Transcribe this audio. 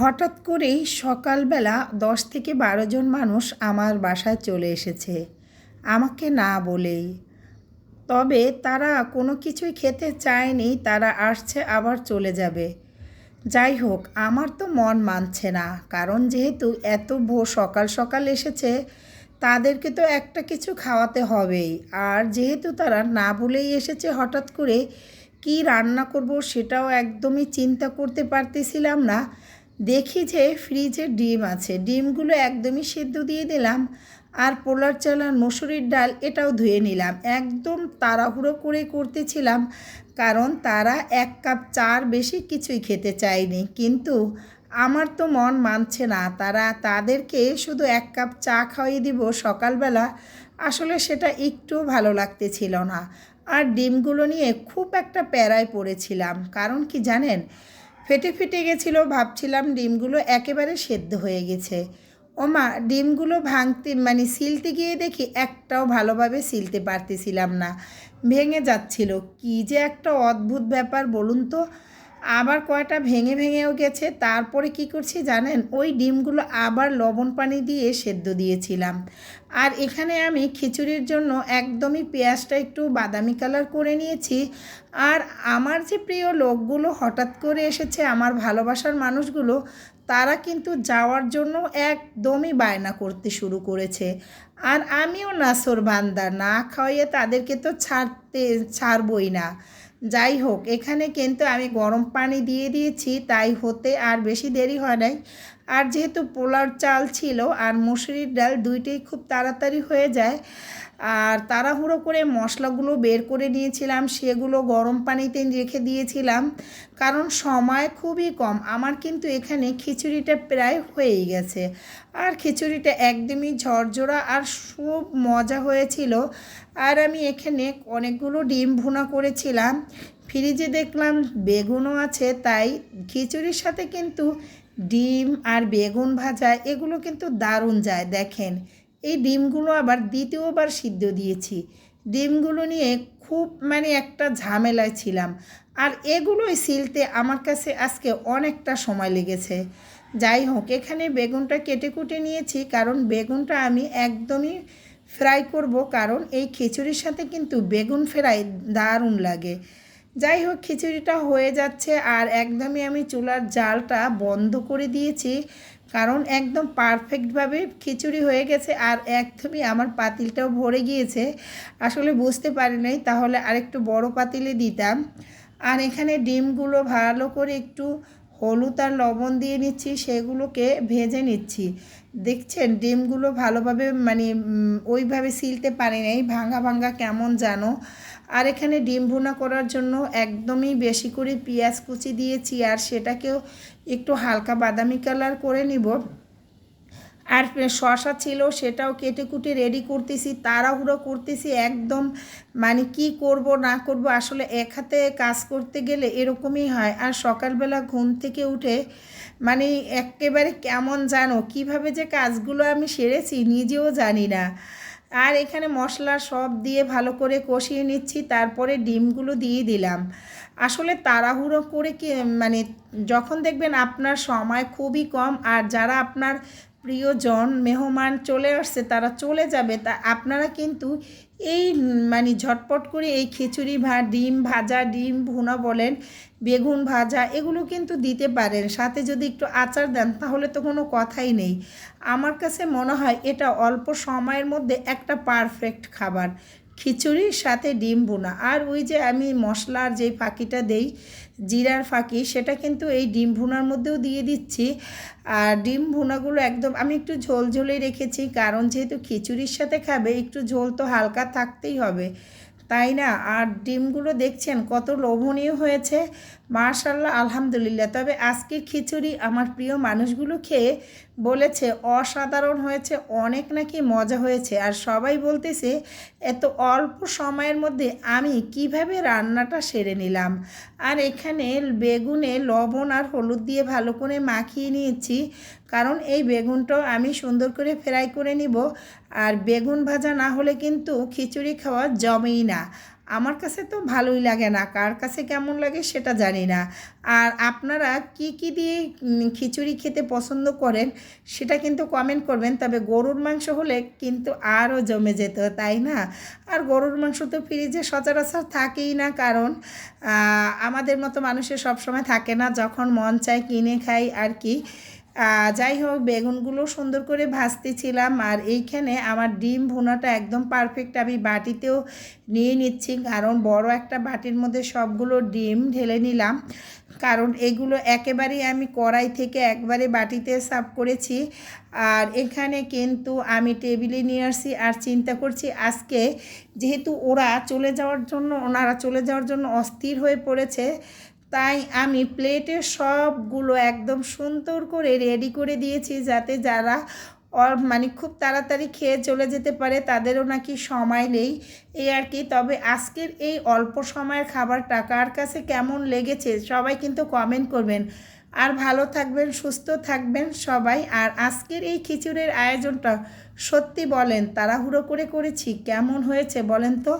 হঠাৎ করেই সকালবেলা দশ থেকে বারো জন মানুষ আমার বাসায় চলে এসেছে। আমাকে না বলেই। তবে তারা কোনো কিছুই খেতে চায়নি, তারা আসছে আবার চলে যাবে। যাই হোক, আমার তো মন মানছে না, কারণ যেহেতু এত ভো সকাল সকাল এসেছে, তাদেরকে তো একটা কিছু খাওয়াতে হবেই। আর যেহেতু তারা না বলেই এসেছে হঠাৎ করে, কি রান্না করব সেটাও একদমই চিন্তা করতে পারতেছিলাম না। দেখি যে ফ্রিজে ডিম আছে। ডিমগুলো একদমই সেদ্ধ দিয়ে দিলাম আর পোলার চাল আর মসুরির ডাল এটাও ধুয়ে নিলাম। একদম তাড়াহুড়ো করে করতেছিলাম কারণ তারা এক কাপ চার বেশি কিছুই খেতে চায়নি। কিন্তু আমার তো মন মানছে না। তারা তাদেরকে শুধু এক কাপ চা খাওয়িয়ে দিব সকালবেলা, আসলে সেটা একটু ভালো লাগতেছিল না। আর ডিমগুলো নিয়ে খুব একটা প্যারায় পড়েছিলাম। কারণ কি জানেন? ফেটে ফেটে গেছিল, ভাবছিলাম ডিমগুলো একেবারে সেদ্ধ হয়ে গেছে। ওমা, ডিমগুলো ভাঙতে মানে সিলতে গিয়ে দেখি একটাও ভালোভাবে সিলতে পারতেছিলাম না। ভেঙে যাচ্ছিল। কি যে একটা অদ্ভুত ব্যাপার, বলুন তো। আবার কয়টা ভেঙে ভেঙেও গেছে, তারপরে কি করছি জানেন? ওই ডিমগুলো আবার লবণ পানি দিয়ে সেদ্ধ দিয়েছিলাম। আর এখানে আমি খিচুড়ির জন্য একদমই পেঁয়াজটা একটু বাদামি কালার করে নিয়েছি। আর আমার যে প্রিয় লোকগুলো হঠাৎ করে এসেছে, আমার ভালোবাসার মানুষগুলো, তারা কিন্তু যাওয়ার জন্য একদমই বায়না করতে শুরু করেছে। আর আমিও নাসর বান্দা, না খাওয়াইয়ে তাদেরকে তো ছাড়তে, ছাড়বই না। যাই হোক, এখানে কিন্তু আমি গরম পানি দিয়ে দিয়েছি, তাই হতে আর বেশি দেরি হয় নাই। আর যেহেতু পোলার চাল ছিল আর মুসুরির ডাল দুইটাই খুব তাড়াতাড়ি হয়ে যায় আর তাড়াহুড়ো করে মশলাগুলো বের করে নিয়েছিলাম, সেগুলো গরম পানিতে রেখে দিয়েছিলাম, কারণ সময় খুবই কম। আমার কিন্তু এখানে খিচুড়িটা প্রায় হয়েই গেছে। আর খিচুড়িটা একদমই ঝরঝরা আর খুব মজা হয়েছিল। আর আমি এখানে অনেকগুলো ডিম ভুনা করেছিলাম। ফ্রিজে দেখলাম বেগুনও আছে, তাই খিচুড়ির সাথে কিন্তু ডিম আর বেগুন ভাজা, এগুলো কিন্তু দারুণ যায়, দেখেন। এই ডিমগুলো আবার দ্বিতীয়বার সিদ্ধ দিয়েছি। ডিমগুলো নিয়ে খুব মানে একটা ঝামেলায় ছিলাম। আর এগুলোই সিলতে আমার কাছে আজকে অনেকটা সময় লেগেছে। যাই হোক, এখানে বেগুনটা কেটে কুটে নিয়েছি, কারণ বেগুনটা আমি একদমই ফ্রাই করব, কারণ এই খিচুড়ির সাথে কিন্তু বেগুন ফ্রাই দারুণ লাগে। যাই হোক, খিচুড়িটা হয়ে যাচ্ছে, আর একদমই আমি চুলার জালটা বন্ধ করে দিয়েছি। কারণ একদম পারফেক্টভাবে খিচুড়ি হয়ে গেছে আর একদমই আমার পাতিলটাও ভরে গিয়েছে। আসলে বুঝতে পারি নাই, তাহলে আরেকটু বড় পাতিলে দিতাম। আর এখানে ডিমগুলো ভালো করে একটু হলুদ আর লবণ দিয়ে নিচ্ছি, সেগুলোকে ভেজে নিচ্ছি। দেখছেন, ডিমগুলো ভালোভাবে মানে ওইভাবে সিলতে পারি নাই, ভাঙা ভাঙা কেমন জানো? আর এখানে ডিম ভুনা করার জন্য একদমই বেশি করে পেঁয়াজ কুচি দিয়েছি, আর সেটাকেও একটু হালকা বাদামি কালার করে নিব। আর শশা ছিল, সেটাও কেটে কুটে রেডি করতেছি, তাড়াহুড়ো করতেছি, একদম মানে কি করব, না করব, আসলে এক হাতে কাজ করতে গেলে এরকমই হয়। আর সকালবেলা ঘুম থেকে উঠে মানে একেবারে কেমন জানো, কীভাবে যে কাজগুলো আমি সেরেছি নিজেও জানি না। আর এখানে মশলা সব দিয়ে ভালো করে কষিয়ে নিচ্ছি, তারপরে ডিমগুলো দিয়ে দিলাম। আসলে তাড়াহুড়ো করে কি মানে যখন দেখবেন আপনার সময় খুবই কম, আর যারা আপনার প্রিয়জন, মেহমান চলে আসছে, তারা চলে যাবে। তা আপনারা কিন্তু এই মানে ঝটপট করে এই খিচুড়ি ভা, ডিম ভাজা, ডিম ভুনা বলেন, বেগুন ভাজা, এগুলো কিন্তু দিতে পারেন। সাথে যদি একটু আচার দেন, তাহলে তো কোনো কথাই নেই। আমার কাছে মনে হয় এটা অল্প সময়ের মধ্যে একটা পারফেক্ট খাবার। খিচুড়ির সাথে ডিম বোনা আর ওই যে আমি মশলার যে ফাঁকিটা দেই জিরার ফাঁকি, সেটা কিন্তু এই ডিম ভুনার মধ্যেও দিয়ে দিচ্ছি। আর ডিম ভুনাগুলো একদম, আমি একটু ঝোল ঝোলে রেখেছি, কারণ যেহেতু খিচুড়ির সাথে খাবে, একটু ঝোল তো হালকা থাকতেই হবে। তাই না? আর ডিমগুলো দেখছেন, কত লোভনীয় হয়েছে। মার্শাল্লাহ আলহামদুলিল্লাহ। তবে আজকের খিচুড়ি আমার প্রিয় মানুষগুলো খেয়ে বলেছে, অসাধারণ হয়েছে, অনেক নাকি মজা হয়েছে। আর সবাই বলতেছে, এত অল্প সময়ের মধ্যে আমি কীভাবে রান্নাটা সেরে নিলাম? আর এখানে বেগুনে লবণ আর হলুদ দিয়ে ভালো করে মাখিয়ে নিয়েছি। কারণ এই বেগুনটাও আমি সুন্দর করে ফ্রাই করে নিব। আর বেগুন ভাজা না হলে কিন্তু খিচুড়ি খাওয়া জমেই না। আমার কাছে তো ভালোই লাগে না, কার কাছে কেমন লাগে সেটা জানি না। আর আপনারা কি কি দিয়ে খিচুড়ি খেতে পছন্দ করেন সেটা কিন্তু কমেন্ট করবেন, তবে গরুর মাংস হলে কিন্তু আরও জমে যেত, তাই না? আর গরুর মাংস তো ফ্রিজে সচরাচর থাকেই না, কারণ আমাদের মতো মানুষের সবসময় থাকে না, যখন মন চায় কিনে খাই আর কি। যাই হোক, বেগুনগুলো সুন্দর করে ভাজতেছিলাম আর এইখানে আমার ডিম ভুনাটা একদম পারফেক্ট আমি বাটিতেও নিয়ে নিচ্ছি, কারণ বড় একটা বাটির মধ্যে সবগুলো ডিম ঢেলে নিলাম। কারণ এগুলো একেবারেই আমি কড়াই থেকে একবারে বাটিতে সার্ভ করেছি। আর এখানে কিন্তু আমি টেবিলে নিয়ে আসছি আর চিন্তা করছি আজকে যেহেতু ওরা চলে যাওয়ার জন্য, ওনারা চলে যাওয়ার জন্য অস্থির হয়ে পড়েছে তাই আমি প্লেটে সবগুলো একদম সুন্দর করে রেডি করে দিয়েছি যাতে যারা মানে খুব তাড়াতাড়ি খেয়ে চলে যেতে পারে তাদেরও নাকি সময় নেই এই আর কি। তবে আজকের এই অল্প সময়ের খাবারটা কার কাছে কেমন লেগেছে সবাই কিন্তু কমেন্ট করবেন। আর ভালো থাকবেন, সুস্থ থাকবেন সবাই। আর আজকের এই খিচুড়ির আয়োজনটা সত্যি বলেন তাড়াহুড়ো করে করেছি। কেমন হয়েছে বলেন তো?